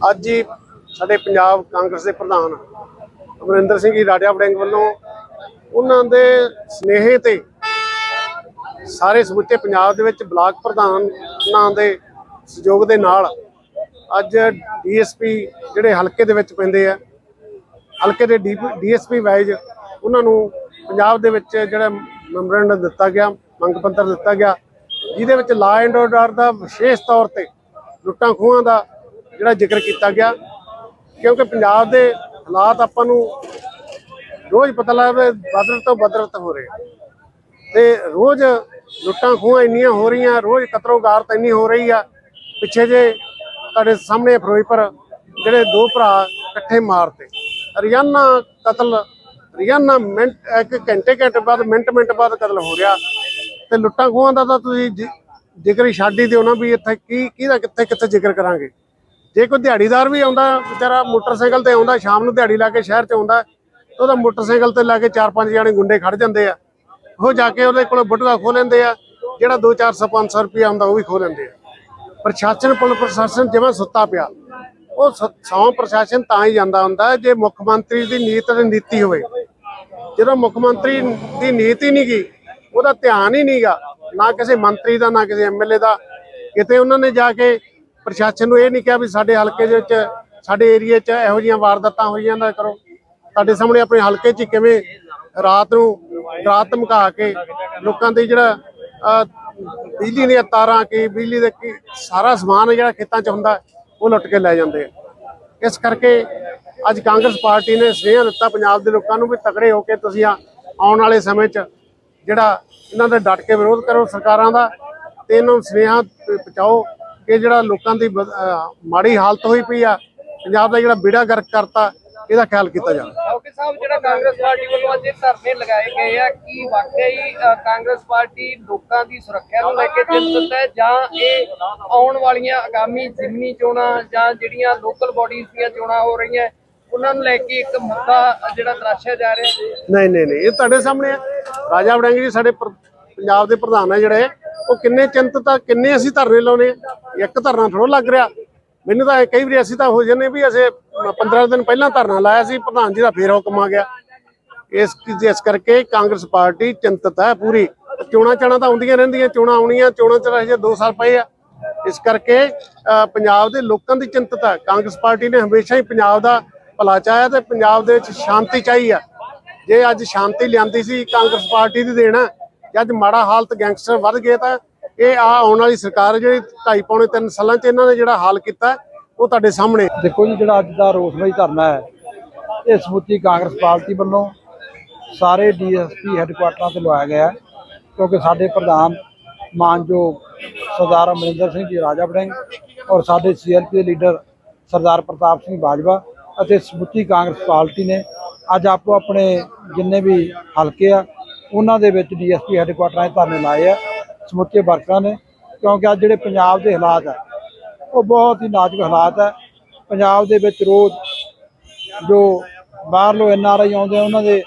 ਅੱਜ ਹੀ ਸਾਡੇ ਪੰਜਾਬ ਕਾਂਗਰਸ ਦੇ ਪ੍ਰਧਾਨ ਅਮਰਿੰਦਰ ਸਿੰਘ ਜੀ ਰਾਜਾ ਵੜਿੰਗ ਵੱਲੋਂ ਉਹਨਾਂ ਦੇ ਸਨੇਹੇ ਤੇ ਸਾਰੇ ਸਮੁੱਚੇ ਪੰਜਾਬ ਦੇ ਵਿੱਚ ਬਲਾਕ ਪ੍ਰਧਾਨਾਂ ਦੇ ਸਹਿਯੋਗ ਦੇ ਨਾਲ ਅੱਜ ਡੀਐਸਪੀ ਜਿਹੜੇ ਹਲਕੇ ਦੇ ਵਿੱਚ ਪੈਂਦੇ ਆ, ਹਲਕੇ ਦੇ ਡੀਐਸਪੀ ਵਾਈਜ਼ ਉਹਨਾਂ ਨੂੰ ਪੰਜਾਬ ਦੇ ਵਿੱਚ ਜਿਹੜਾ ਮੈਮੋਰੈਂਡਮ ਦਿੱਤਾ ਗਿਆ, ਮੰਗ ਪੱਤਰ ਦਿੱਤਾ ਗਿਆ, ਜਿਹਦੇ ਵਿੱਚ ਲਾ ਐਂਡ ਆਰਡਰ ਦਾ ਵਿਸ਼ੇਸ਼ ਤੌਰ ਤੇ ਲੁੱਟਾਂ ਖੋਹਾਂ ਦਾ ਜਿਹੜਾ ਜ਼ਿਕਰ ਕੀਤਾ ਗਿਆ, ਕਿਉਂਕਿ ਪੰਜਾਬ ਦੇ ਹਾਲਾਤ ਆਪਾਂ ਨੂੰ ਰੋਜ਼ ਪਤਾ ਲੱਗਦਾ ਬਦਲ ਤੋਂ ਬਦਲਤ ਹੋ ਰਹੇ ਤੇ ਰੋਜ਼ ਲੁੱਟਾਂ ਖੋਹਾਂ ਇੰਨੀਆਂ ਹੋ ਰਹੀਆਂ, ਰੋਜ਼ ਕਤਰੋ ਗਾਰਤ ਇੰਨੀ ਹੋ ਰਹੀ ਆ। ਪਿੱਛੇ ਜੇ ਤੁਹਾਡੇ ਸਾਹਮਣੇ ਫਿਰੋਜ਼ਪੁਰ, ਜਿਹੜੇ ਦੋ ਭਰਾ ਇਕੱਠੇ ਮਾਰਤੇ। ਰੋਜ਼ਾਨਾ ਕਤਲ ਰੋਜ਼ਾਨਾ ਮਿੰਟ, ਇੱਕ ਘੰਟੇ ਘੰਟੇ ਬਾਅਦ, ਮਿੰਟ ਮਿੰਟ ਬਾਅਦ ਕਤਲ ਹੋ ਰਿਹਾ। ਤੇ ਲੁੱਟਾਂ ਖੋਹਾਂ ਦਾ ਤਾਂ ਤੁਸੀਂ ਜ਼ਿਕਰ ਹੀ ਛੱਡ ਹੀ ਦਿਓ ਨਾ ਵੀ ਇੱਥੇ ਕੀ, ਕਿਹਦਾ ਕਿੱਥੇ ਕਿੱਥੇ ਜ਼ਿਕਰ ਕਰਾਂਗੇ। ਜੇ ਕੋਈ ਦਿਹਾੜੀਦਾਰ ਵੀ ਆਉਂਦਾ, ਵਿਚਾਰਾ ਮੋਟਰਸਾਈਕਲ ਤੇ ਆਉਂਦਾ, ਸ਼ਾਮ ਨੂੰ ਦਿਹਾੜੀ ਲਾ ਕੇ ਸ਼ਹਿਰ ਚ ਆਉਂਦਾ, ਤੇ ਉਹਦਾ ਮੋਟਰਸਾਈਕਲ ਤੇ ਲਾ ਕੇ ਚਾਰ ਪੰਜ ਜਾਣੇ ਗੁੰਡੇ ਖੜ ਜਾਂਦੇ ਆ। ਉਹ ਜਾ ਕੇ ਉਹਦੇ ਕੋਲ ਬਟੂਆ ਖੋਹ ਲੈਂਦੇ ਆ, ਜਿਹੜਾ 2-400 500 ਰੁਪਏ ਆਉਂਦਾ, ਉਹ ਵੀ ਖੋਹ ਲੈਂਦੇ ਆ। ਪ੍ਰਸ਼ਾਸਨ ਪੁਲਿਸ ਪ੍ਰਸ਼ਾਸਨ ਜਿਵੇਂ ਸੁੱਤਾ ਪਿਆ, ਉਹ ਸ- ਸੌ ਪ੍ਰਸ਼ਾਸਨ ਤਾਂ ਹੀ ਜਾਂਦਾ ਹੁੰਦਾ ਜੇ ਮੁੱਖ ਮੰਤਰੀ ਦੀ ਨੀਤ ਤੇ ਨੀਤੀ ਹੋਵੇ। ਜਦੋਂ ਮੁੱਖ ਮੰਤਰੀ ਦੀ ਨੀਤ ਹੀ ਨਹੀਂ ਗਈ, ਉਹਦਾ ਧਿਆਨ ਹੀ ਨਹੀਂਗਾ ਨਾ ਕਿਸੇ ਮੰਤਰੀ ਦਾ, ਨਾ ਕਿਸੇ ਐਮਐਲਏ ਦਾ। ਕਿਤੇ ਉਹਨਾਂ ਨੇ ਜਾ ਕੇ ਪ੍ਰਸ਼ਾਸਨ ਨੂੰ ਇਹ ਨਹੀਂ ਕਿਹਾ ਵੀ ਸਾਡੇ ਹਲਕੇ ਦੇ ਵਿੱਚ, ਸਾਡੇ ਏਰੀਆ 'ਚ ਇਹੋ ਜਿਹੀਆਂ ਵਾਰਦਾਤਾਂ ਹੋਈਆਂ ਨਾ ਕਰੋ। ਤੁਹਾਡੇ ਸਾਹਮਣੇ ਆਪਣੇ ਹਲਕੇ 'ਚ ਹੀ ਕਿਵੇਂ ਰਾਤ ਨੂੰ ਰਾਤ ਧਮਕਾ ਕੇ ਲੋਕਾਂ ਦੇ ਜਿਹੜਾ ਬਿਜਲੀ ਦੀਆਂ ਤਾਰਾਂ ਕੀ, ਬਿਜਲੀ ਦੇ ਕੀ, ਸਾਰਾ ਸਮਾਨ ਜਿਹੜਾ ਖੇਤਾਂ 'ਚ ਹੁੰਦਾ, ਉਹ ਲੁੱਟ ਕੇ ਲੈ ਜਾਂਦੇ ਆ। ਇਸ ਕਰਕੇ ਅੱਜ ਕਾਂਗਰਸ ਪਾਰਟੀ ਨੇ ਸੁਨੇਹਾ ਦਿੱਤਾ ਪੰਜਾਬ ਦੇ ਲੋਕਾਂ ਨੂੰ ਵੀ ਤਕੜੇ ਹੋ ਕੇ ਤੁਸੀਂ ਆਉਣ ਵਾਲੇ ਸਮੇਂ 'ਚ ਜਿਹੜਾ ਇਹਨਾਂ ਦਾ ਡਟ ਕੇ ਵਿਰੋਧ ਕਰੋ ਸਰਕਾਰਾਂ ਦਾ ਤੇ ਇਹਨਾਂ ਨੂੰ ਸੁਨੇਹਾ ਪਹੁੰਚਾਓ। ਕਿ ਜਿਹੜਾ ਲੋਕਾਂ ਦੀ ਮਾੜੀ ਹਾਲਤ ਹੋਈ ਪਈ ਆ ਪੰਜਾਬ ਦਾ ਜਿਹੜਾ ਬੇੜਾ ਗਰਕ ਕਰਤਾ ਇਹਦਾ ਖਿਆਲ ਕੀਤਾ ਜਾਵੇ। ਓਕੇ ਸਾਹਿਬ ਜਿਹੜਾ ਕਾਂਗਰਸ ਪਾਰਟੀ ਵੱਲੋਂ ਅੱਜ ਧਰਨੇ ਲਗਾਏ ਗਏ ਆ ਕੀ ਅ, ਕਾਂਗਰਸ ਪਾਰਟੀ ਲੋਕਾਂ ਦੀ ਸੁਰੱਖਿਆ ਨੂੰ ਲੈ ਕੇ ਚਿੰਤਤ ਹੈ ਜਾਂ ਇਹ ਆਉਣ ਵਾਲੀਆਂ ਆਗਾਮੀ ਜ਼ਿਮਨੀ ਚੋਣਾਂ ਜਾਂ ਜਿਹੜੀਆਂ ਲੋਕਲ ਬਾਡੀਜ਼ ਦੀਆਂ ਚੋਣਾਂ ਹੋ ਰਹੀਆਂ ਉਹਨਾਂ ਨੂੰ ਲੈ ਕੇ ਇੱਕ ਮੁੱਦਾ ਜਿਹੜਾ ਤਰਾਸ਼ਿਆ ਜਾ ਰਿਹਾ ਨਹੀਂ ਨਹੀਂ ਨਹੀਂ ਇਹ ਤੁਹਾਡੇ ਸਾਹਮਣੇ ਆ। ਰਾਜਾ ਵੜਿੰਗ ਜੀ ਸਾਡੇ ਪੰਜਾਬ ਦੇ ਪ੍ਰਧਾਨ ਆ ਜਿਹੜੇ। ਉਹ ਕਿੰਨੇ ਚਿੰਤਤ ਆ ਕਿੰਨੇ ਅਸੀਂ ਧਰਨੇ ਲਾਉਨੇ ਆ। ਇੱਕ ਧਰਨਾ ਥੋੜਾ ਲੱਗ ਰਿਹਾ। ਮੈਨੂੰ ਤਾਂ ਕਈ ਵਾਰੀ ਅਸੀਂ ਤਾਂ ਹੋ ਜੰਨੇ ਵੀ ਅਸੀਂ 15 ਦਿਨ ਪਹਿਲਾਂ ਧਰਨਾ ਲਾਇਆ ਸੀ ਪ੍ਰਧਾਨ ਜੀ ਦਾ ਫੇਰ ਹੁਕਮ ਆ ਗਿਆ। ਇਸ ਇਸ ਕਰਕੇ ਕਾਂਗਰਸ ਪਾਰਟੀ ਚਿੰਤਤ ਹੈ ਪੂਰੀ। ਚੋਣਾਂ ਚਾਣਾ ਤਾਂ ਆਉਂਦੀਆਂ ਰਹਿੰਦੀਆਂ ਚੋਣਾਂ ਆਉਣੀਆਂ ਚੋਣਾਂ ਚ ਹਜੇ 2 ਸਾਲ ਪਏ ਆ। ਇਸ ਕਰਕੇ ਅ, ਪੰਜਾਬ ਦੇ ਲੋਕਾਂ ਦੀ ਚਿੰਤਤ ਹੈ। ਕਾਂਗਰਸ ਪਾਰਟੀ ਨੇ ਹਮੇਸ਼ਾ ਹੀ ਪੰਜਾਬ ਦਾ ਭਲਾ ਚਾਹਿਆ ਤੇ ਪੰਜਾਬ ਦੇ ਵਿੱਚ ਸ਼ਾਂਤੀ ਚਾਹੀ ਆ। ਜੇ ਅੱਜ ਸ਼ਾਂਤੀ ਲਿਆਂਦੀ ਸੀ ਕਾਂਗਰਸ ਪਾਰਟੀ ਦੀ ਦੇਣਾ ਜੇ ਅੱਜ ਮਾੜਾ ਹਾਲਤ ਗੈਂਗਸਟਰ ਵੱਧ ਗਏ ਤਾਂ ਇਹ ਆ ਆਉਣ ਵਾਲੀ ਸਰਕਾਰ ਜਿਹੜੀ ਢਾਈ ਪੌਣੇ ਤਿੰਨ ਸਾਲਾਂ ਚ ਇਹਨਾਂ ਨੇ ਜਿਹੜਾ ਹਾਲ ਕੀਤਾ ਉਹ ਤੁਹਾਡੇ ਸਾਹਮਣੇ। ਦੇਖੋ ਜੀ, ਜਿਹੜਾ ਅੱਜ ਦਾ ਰੋਸਮਈ ਧਰਨਾ ਹੈ, ਇਹ ਸਮੁੱਚੀ ਕਾਂਗਰਸ ਪਾਰਟੀ ਵੱਲੋਂ ਸਾਰੇ ਡੀਐਸਪੀ ਹੈੱਡਕੁਆਟਰਾਂ ਤੇ ਲਵਾਇਆ ਗਿਆ ਕਿਉਂਕਿ ਸਾਡੇ ਪ੍ਰਧਾਨ ਮਾਨਯੋਗ ਸਰਦਾਰ ਅਮਰਿੰਦਰ ਸਿੰਘ ਜੀ, ਰਾਜਾ ਬੜਿੰਗ ਔਰ ਸਾਡੇ ਸੀਐਲਪੀ ਦੇ ਲੀਡਰ ਸਰਦਾਰ ਪ੍ਰਤਾਪ ਸਿੰਘ ਬਾਜਵਾ ਅਤੇ ਸਮੁੱਚੀ ਕਾਂਗਰਸ ਪਾਰਟੀ ਨੇ ਅੱਜ ਆਪੋ ਆਪਣੇ ਜਿੰਨੇ ਵੀ ਹਲਕੇ ਆ ਉਹਨਾਂ ਦੇ ਵਿੱਚ ਡੀਐਸਪੀ ਹੈੱਡਕੁਆਟਰਾਂ 'ਚ ਧਰਨੇ ਲਾਏ ਆ, ਸਮੁੱਚੇ ਵਰਕਰਾਂ ਨੇ, ਕਿਉਂਕਿ ਅੱਜ ਜਿਹੜੇ ਪੰਜਾਬ ਦੇ ਹਾਲਾਤ ਆ, ਉਹ ਬਹੁਤ ਹੀ ਨਾਜ਼ੁਕ ਹਾਲਾਤ ਹੈ ਪੰਜਾਬ ਦੇ ਵਿੱਚ ਰੋਜ਼ ਜੋ ਬਾਹਰਲੋਂ ਐਨ ਆਰ ਆਈ ਆਉਂਦੇ ਉਹਨਾਂ ਦੇ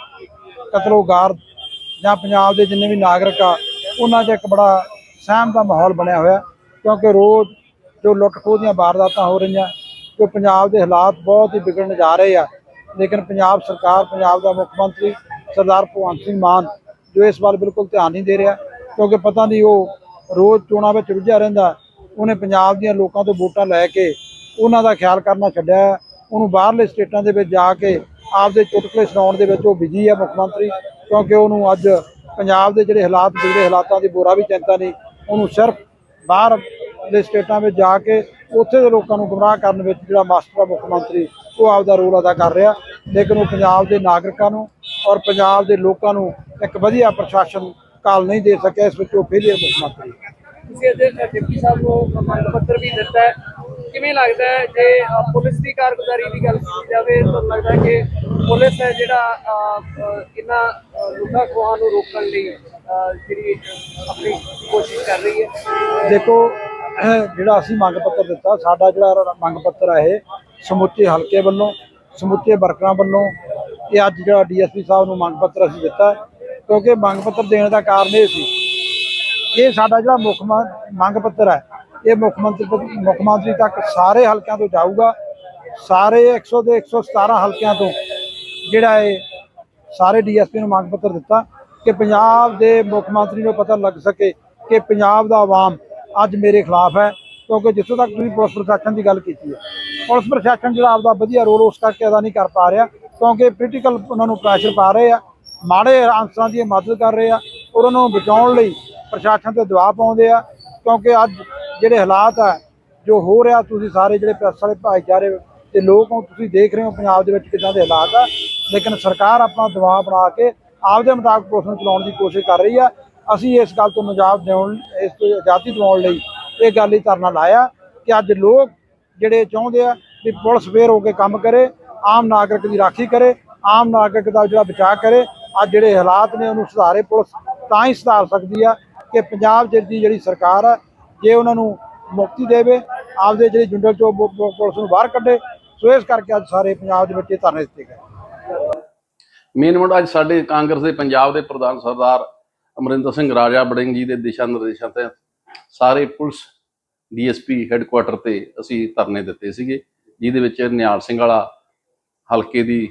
ਕਤਲੋਗਾਰ ਜਾਂ ਪੰਜਾਬ ਦੇ ਜਿੰਨੇ ਵੀ ਨਾਗਰਿਕ ਆ, ਉਹਨਾਂ 'ਚ ਇੱਕ ਬੜਾ ਸਹਿਮ ਦਾ ਮਾਹੌਲ ਬਣਿਆ ਹੋਇਆ, ਕਿਉਂਕਿ ਰੋਜ਼ ਜੋ ਲੁੱਟ ਖੋਹ ਦੀਆਂ ਵਾਰਦਾਤਾਂ ਹੋ ਰਹੀਆਂ, ਜੋ ਪੰਜਾਬ ਦੇ ਹਾਲਾਤ ਬਹੁਤ ਹੀ ਵਿਗੜਨ ਜਾ ਰਹੇ ਆ। ਲੇਕਿਨ ਪੰਜਾਬ ਸਰਕਾਰ, ਪੰਜਾਬ ਦਾ ਮੁੱਖ ਮੰਤਰੀ ਸਰਦਾਰ ਭਗਵੰਤ ਸਿੰਘ ਮਾਨ ਜੋ ਇਸ ਵੱਲ ਬਿਲਕੁਲ ਧਿਆਨ ਨਹੀਂ ਦੇ ਰਿਹਾ, ਕਿਉਂਕਿ ਪਤਾ ਨਹੀਂ ਉਹ ਰੋਜ਼ ਚੋਣਾਂ ਵਿੱਚ ਰੁੱਝਿਆ ਰਹਿੰਦਾ, ਉਹਨੇ ਪੰਜਾਬ ਦੀਆਂ ਲੋਕਾਂ ਤੋਂ ਵੋਟਾਂ ਲੈ ਕੇ ਉਹਨਾਂ ਦਾ ਖਿਆਲ ਕਰਨਾ ਛੱਡਿਆ ਹੈ। ਉਹਨੂੰ ਬਾਹਰਲੇ ਸਟੇਟਾਂ ਦੇ ਵਿੱਚ ਜਾ ਕੇ ਆਪਦੇ ਚੁਟਕਲੇ ਸੁਣਾਉਣ ਦੇ ਵਿੱਚ ਉਹ ਬਿਜ਼ੀ ਹੈ ਮੁੱਖ ਮੰਤਰੀ, ਕਿਉਂਕਿ ਉਹਨੂੰ ਅੱਜ ਪੰਜਾਬ ਦੇ ਜਿਹੜੇ ਹਾਲਾਤ ਵਿਗੜੇ ਹਾਲਾਤਾਂ ਦੀ ਬੋਰਾ ਵੀ ਚਿੰਤਾ ਨਹੀਂ, ਉਹਨੂੰ ਸਿਰਫ ਬਾਹਰ ਦੇ ਸਟੇਟਾਂ ਵਿੱਚ ਜਾ ਕੇ ਉੱਥੇ ਦੇ ਲੋਕਾਂ ਨੂੰ ਗੁੰਮਰਾਹ ਕਰਨ ਵਿੱਚ ਜਿਹੜਾ ਮਾਸਟਰ ਆ ਮੁੱਖ ਮੰਤਰੀ, ਉਹ ਆਪਦਾ ਰੋਲ ਅਦਾ ਕਰ ਰਿਹਾ, ਲੇਕਿਨ ਉਹ ਪੰਜਾਬ ਦੇ ਨਾਗਰਿਕਾਂ ਨੂੰ ਔਰ ਪੰਜਾਬ ਦੇ ਲੋਕਾਂ ਨੂੰ ਇੱਕ ਵਧੀਆ ਪ੍ਰਸ਼ਾਸਨ ਕਾਲ ਨਹੀਂ ਦੇ ਸਕਿਆ ਇਸ ਵਿੱਚ ਉਹ ਫੇਲੀਅਰ ਮੁੱਖ ਮੰਤਰੀ। ਤੁਸੀਂ ਅੱਜ ਡਿਪਟੀ ਸਾਹਿਬ ਨੂੰ ਮੰਗ ਪੱਤਰ ਵੀ ਦਿੱਤਾ ਹੈ। ਕਿਵੇਂ ਲੱਗਦਾ ਹੈ ਜੇ ਪੁਲਿਸ ਦੀ ਕਾਰਗੁਜ਼ਾਰੀ ਦੀ ਗੱਲ ਕੀਤੀ ਜਾਵੇ ਤਾਂ ਲੱਗਦਾ ਕਿ ਪੁਲਿਸ ਹੈ ਜਿਹੜਾ ਇਹਨਾਂ ਲੁੱਟਾਂ ਖੋਹਾਂ ਨੂੰ ਰੋਕਣ ਲਈ ਜਿਹੜੀ ਆਪਣੀ ਕੋਸ਼ਿਸ਼ ਕਰ ਰਹੀ ਹੈ। ਦੇਖੋ ਜਿਹੜਾ ਅਸੀਂ ਮੰਗ ਪੱਤਰ ਦਿੱਤਾ ਸਾਡਾ ਜਿਹੜਾ ਮੰਗ ਪੱਤਰ ਹੈ ਇਹ ਸਮੁੱਚੇ ਹਲਕੇ ਵੱਲੋਂ ਸਮੁੱਚੇ ਵਰਕਰਾਂ ਵੱਲੋਂ ਇਹ ਅੱਜ ਜਿਹੜਾ ਡੀਐਸਪੀ ਸਾਹਿਬ ਨੂੰ ਮੰਗ ਪੱਤਰ ਅਸੀਂ ਦਿੱਤਾ ਕਿਉਂਕਿ ਮੰਗ ਪੱਤਰ ਦੇਣ ਦਾ ਕਾਰਨ ਇਹ ਸੀ। ਇਹ ਸਾਡਾ ਜਿਹੜਾ ਮੁੱਖ ਮੰਗ ਪੱਤਰ ਹੈ, ਇਹ ਮੁੱਖ ਮੰਤਰੀ ਮੁੱਖ ਮੰਤਰੀ ਤੱਕ ਸਾਰੇ ਹਲਕਿਆਂ ਤੋਂ ਜਾਊਗਾ। ਸਾਰੇ 100 ਦੇ 117 ਹਲਕਿਆਂ ਤੋਂ ਜਿਹੜਾ ਇਹ ਸਾਰੇ ਡੀਐਸਪੀ ਨੂੰ ਮੰਗ ਪੱਤਰ ਦਿੱਤਾ ਕਿ ਪੰਜਾਬ ਦੇ ਮੁੱਖ ਮੰਤਰੀ ਨੂੰ ਪਤਾ ਲੱਗ ਸਕੇ ਕਿ ਪੰਜਾਬ ਦਾ ਆਵਾਮ ਅੱਜ ਮੇਰੇ ਖਿਲਾਫ ਹੈ, ਕਿਉਂਕਿ ਜਿੱਥੋਂ ਤੱਕ ਤੁਸੀਂ ਪੁਲਿਸ ਪ੍ਰਸ਼ਾਸਨ ਦੀ ਗੱਲ ਕੀਤੀ ਹੈ, ਪੁਲਿਸ ਪ੍ਰਸ਼ਾਸਨ ਜਿਹੜਾ ਆਪਦਾ ਵਧੀਆ ਰੋਲ ਉਸ ਕਰਕੇ ਅਦਾ ਨਹੀਂ ਕਰ ਪਾ ਰਿਹਾ, ਕਿਉਂਕਿ ਪੋਲੀਟੀਕਲ ਉਹਨਾਂ ਨੂੰ ਪ੍ਰੈਸ਼ਰ ਪਾ ਰਹੇ ਆ। ਮਾੜੇ ਅਨਸਰਾਂ ਦੀ ਮਦਦ ਕਰ ਰਹੇ ਆ ਉਹਨਾਂ ਨੂੰ ਬਚਾਉਣ ਲਈ ਪ੍ਰਸ਼ਾਸਨ ਤੇ ਦਬਾਅ ਪਾਉਂਦੇ ਆ, ਕਿਉਂਕਿ ਅੱਜ ਜਿਹੜੇ ਹਾਲਾਤ ਆ, ਜੋ ਹੋ ਰਿਹਾ, ਤੁਸੀਂ ਸਾਰੇ ਜਿਹੜੇ ਪ੍ਰੈਸ ਵਾਲੇ ਭਾਈਚਾਰੇ ਤੇ ਲੋਕ ਹੋ, ਤੁਸੀਂ ਦੇਖ ਰਹੇ ਹੋ ਪੰਜਾਬ ਦੇ ਵਿੱਚ ਕਿੱਦਾਂ ਦੇ ਹਾਲਾਤ ਆ, ਲੇਕਿਨ ਸਰਕਾਰ ਆਪਣਾ ਦਬਾਅ ਬਣਾ ਕੇ ਆਪਦੇ ਮੁਤਾਬਕ ਪੁਲਿਸ ਨੂੰ ਚਲਾਉਣ ਦੀ ਕੋਸ਼ਿਸ਼ ਕਰ ਰਹੀ ਆ। ਅਸੀਂ ਇਸ ਗੱਲ ਤੋਂ ਨਿਜਾਤ ਦੇਉਣ, ਇਸ ਤੋਂ ਆਜ਼ਾਦੀ ਦਿਵਾਉਣ ਲਈ ਇਹ ਗੱਲ ਹੀ ਧਰਨਾ ਲਾਇਆ ਕਿ ਅੱਜ ਲੋਕ ਜਿਹੜੇ ਚਾਹੁੰਦੇ ਆ ਵੀ ਪੁਲਿਸ ਫੇਰ ਹੋ ਕੇ ਕੰਮ ਕਰੇ, ਆਮ ਨਾਗਰਿਕ ਦੀ ਰਾਖੀ ਕਰੇ, ਆਮ ਨਾਗਰਿਕ ਦਾ ਜਿਹੜਾ ਬਚਾਅ ਕਰੇ ਅੱਜ ਜਿਹੜੇ ਹਾਲਾਤ ਨੇ ਉਹਨੂੰ ਸੁਧਾਰੇ, ਪੁਲਿਸ ਤਾਂ ਹੀ ਸੁਧਾਰ ਸਕਦੀ ਆ ਕਿ ਪੰਜਾਬ ਦੀ ਜਿਹੜੀ ਸਰਕਾਰ ਆ, ਜੇ ਉਹਨਾਂ ਨੂੰ ਮੁਕਤੀ ਦੇਵੇ, ਆਪਦੇ ਜਿਹੜੀ ਜੁੰਡਲ ਚੋਂ ਪੁਲਿਸ ਨੂੰ ਬਾਹਰ ਕੱਢੇ, ਸੋ ਇਸ ਕਰਕੇ ਅੱਜ ਸਾਰੇ ਪੰਜਾਬ ਦੇ ਵਿੱਚ ਇਹ ਧਰਨੇ ਦਿੱਤੇ ਗਏ। ਮੇਨ ਮੁੱਦਾ ਅੱਜ ਸਾਡੇ ਕਾਂਗਰਸ ਦੇ ਪੰਜਾਬ ਦੇ ਪ੍ਰਧਾਨ ਸਰਦਾਰ ਅਮਰਿੰਦਰ ਸਿੰਘ ਰਾਜਾ ਬੜਿੰਗ ਜੀ ਦੇ ਦਿਸ਼ਾ ਨਿਰਦੇਸ਼ਾਂ ਤੇ ਸਾਰੇ ਪੁਲਿਸ ਡੀਐਸਪੀ ਹੈੱਡਕੁਆਟਰ ਤੇ ਅਸੀਂ ਧਰਨੇ ਦਿੱਤੇ ਸੀਗੇ, ਜਿਹਦੇ ਵਿੱਚ ਨਿਹਾਲ ਸਿੰਘ ਵਾਲਾ ਹਲਕੇ ਦੀ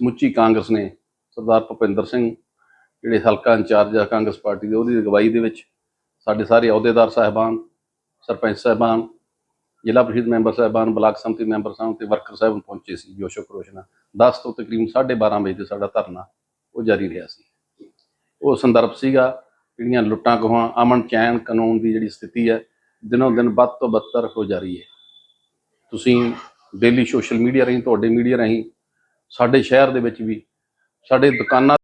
ਸਮੁੱਚੀ ਕਾਂਗਰਸ ਨੇ ਸਰਦਾਰ ਭੁਪਿੰਦਰ ਸਿੰਘ, ਜਿਹੜੇ ਹਲਕਾ ਇੰਚਾਰਜ ਆ ਕਾਂਗਰਸ ਪਾਰਟੀ ਦੇ, ਉਹਦੀ ਅਗਵਾਈ ਦੇ ਵਿੱਚ ਸਾਡੇ ਸਾਰੇ ਅਹੁਦੇਦਾਰ ਸਾਹਿਬਾਨ, ਸਰਪੰਚ ਸਾਹਿਬਾਨ, ਜ਼ਿਲ੍ਹਾ ਪ੍ਰੀਸ਼ਦ ਮੈਂਬਰ ਸਾਹਿਬਾਨ, ਬਲਾਕ ਸੰਮਤੀ ਮੈਂਬਰ ਸਾਹਿਬ ਤੇ ਵਰਕਰ ਸਾਹਿਬ ਪਹੁੰਚੇ ਸੀ ਜੋਸ਼ੋ ਖਰੋਸ਼ ਨਾਲ। 10 ਤੋਂ ਤਕਰੀਬਨ 12:30 ਵਜੇ ਤੇ ਸਾਡਾ ਧਰਨਾ ਉਹ ਜਾਰੀ ਰਿਹਾ ਸੀ। ਉਹ ਸੰਦਰਭ ਸੀਗਾ, ਜਿਹੜੀਆਂ ਲੁੱਟਾਂ ਖੋਹਾਂ, ਅਮਨ ਚੈਨ ਕਾਨੂੰਨ ਦੀ ਜਿਹੜੀ ਸਥਿਤੀ ਹੈ, ਦਿਨੋਂ ਦਿਨ ਵੱਧ ਤੋਂ ਬੱਤਰ ਹੋ ਜਾ ਰਹੀ ਹੈ। ਤੁਸੀਂ ਡੇਲੀ ਸੋਸ਼ਲ ਮੀਡੀਆ ਰਾਹੀਂ, ਤੁਹਾਡੇ ਮੀਡੀਆ ਰਾਹੀਂ, ਸਾਡੇ ਸ਼ਹਿਰ ਦੇ ਵਿੱਚ ਵੀ ਸਾਡੇ ਦੁਕਾਨਾਂ